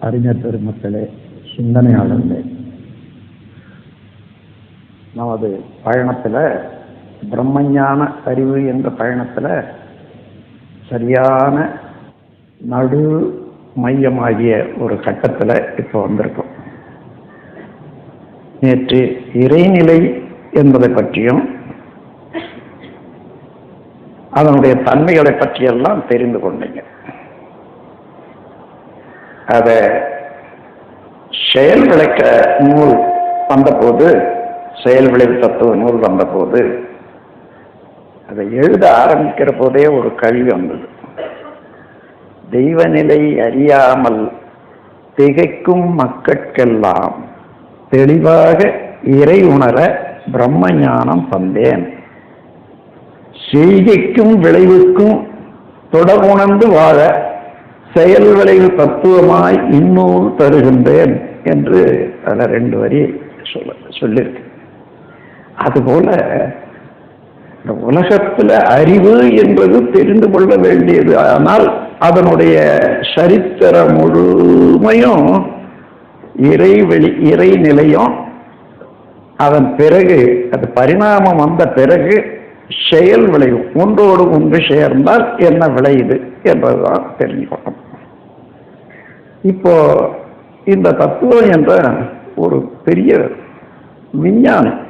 அறிஞர் பெருமக்களே சிந்தனையாளர்களே. நமது பயணத்தில் பிரம்மஞான அறிவு என்ற பயணத்தில் சரியான நடு மையமாகிய ஒரு கட்டத்தில் இப்போ வந்திருக்கோம். நேற்று இறைநிலை என்பதை பற்றியும் அதனுடைய தன்மைகளை பற்றியெல்லாம் தெரிந்து கொண்டீங்க. அதை செயல் விளக்க நூல் வந்தபோது செயல் விளைவு தத்துவ நூல் வந்தபோது அதை எழுத ஆரம்பிக்கிற போதே ஒரு கல்வி வந்தது. தெய்வநிலை அறியாமல் திகைக்கும் மக்கட்கெல்லாம் தெளிவாக இறை உணர பிரம்ம ஞானம் தந்தேன். செய்கைக்கும் விளைவுக்கும் தொடர்புணர்ந்து வாழ செயல் விளைவு தத்துவமாய் இன்னும் தருகின்றேன் என்று அதில் ரெண்டு வரி சொல்ல சொல்லியிருக்கு அதுபோல இந்த உலகத்தில் அறிவு என்பது தெரிந்து கொள்ள வேண்டியது. ஆனால் அதனுடைய சரித்திர முழுமையும் இறைவெளி இறைநிலையும் அதன் பிறகு அது பரிணாமம் வந்த பிறகு செயல் விளைவு. ஒன்றோடு ஒன்று சேர்ந்தால் என்ன விளையுது என்றதுதான் தெரிஞ்சுக்கணும். இப்போ இந்த தத்துவம் என்ற ஒரு பெரிய விஞ்ஞானம்